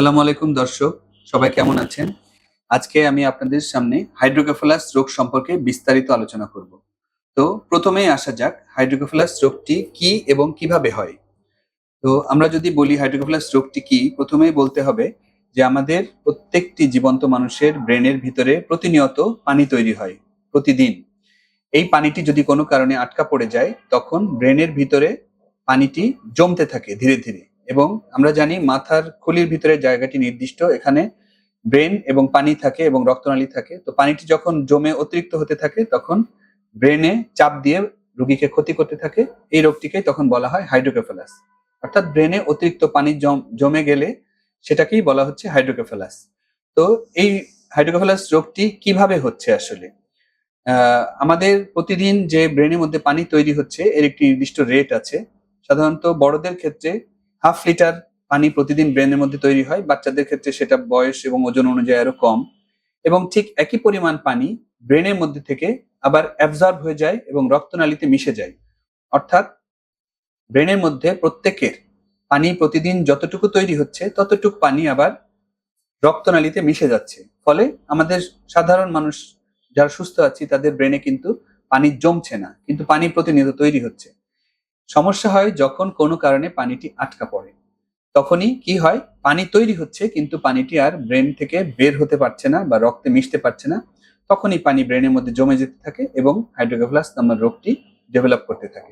সালামু আলাইকুম, দর্শক। সবাই কেমন আছেন? আজকে আমি আপনাদের সামনে হাইড্রোকেফালাস রোগ সম্পর্কে বিস্তারিত আলোচনা করব। তো প্রথমেই আসা যাক, হাইড্রোকেফালাস রোগটি কি এবং কীভাবে হয়? তো আমরা যদি বলি হাইড্রোকেফালাস রোগটি কি, প্রথমেই বলতে হবে যে আমাদের প্রত্যেকটি জীবন্ত মানুষের ব্রেনের ভিতরে প্রতিনিয়ত পানি তৈরি হয়, প্রতিদিন। এই পানিটি যদি কোনো কারণে আটকা পড়ে যায়, তখন ব্রেনের ভিতরে পানিটি জমতে থাকে ধীরে ধীরে। এবং আমরা জানি মাথার খুলির ভিতরে জায়গাটি নির্দিষ্ট, এখানে ব্রেন এবং পানি থাকে এবং রক্তনালী থাকে। তো পানিটি যখন জমে অতিরিক্ত হতে থাকে, তখন ব্রেনে চাপ দিয়ে রোগীকে ক্ষতি করতে থাকে। এই রোগটিকে তখন বলা হয় হাইড্রোকেফালাস। অর্থাৎ ব্রেনে অতিরিক্ত পানি জম- গেলে সেটাকেই বলা হচ্ছে হাইড্রোকেফালাস। তো এই হাইড্রোকেফালাস রোগটি কীভাবে হচ্ছে আসলে? আমাদের প্রতিদিন যে ব্রেনের মধ্যে পানি তৈরি হচ্ছে, এর একটি নির্দিষ্ট রেট আছে। সাধারণত বড়দের ক্ষেত্রে হাফ লিটার পানি প্রতিদিন ব্রেনের মধ্যে তৈরি হয়। বাচ্চাদের ক্ষেত্রে সেটা বয়স এবং ওজন অনুযায়ী আরও কম। এবং ঠিক একই পরিমাণ পানি ব্রেনের মধ্যে থেকে আবার অ্যাবজর্ব হয়ে যায় এবং রক্তনালীতে মিশে যায়। অর্থাৎ ব্রেনের মধ্যে প্রত্যেকের পানি প্রতিদিন যতটুকু তৈরি হচ্ছে, ততটুকু পানি আবার রক্তনালীতে মিশে যাচ্ছে। ফলে আমাদের সাধারণ মানুষ যারা সুস্থ আছি, তাদের ব্রেনে কিন্তু পানি জমছে না। কিন্তু পানি প্রতিনিয়ত তৈরি হচ্ছে। সমস্যা হয় যখন কোনো কারণে পানিটি আটকা পড়ে। তখনই কি হয়? পানি তৈরি হচ্ছে, কিন্তু পানিটি আর ব্রেন থেকে বের হতে পারছে না বা রক্তে মিশতে পারছে না। তখনই পানি ব্রেনের মধ্যে জমে যেতে থাকে এবং হাইড্রোকেফালাস নামের রোগটি ডেভেলপ করতে থাকে।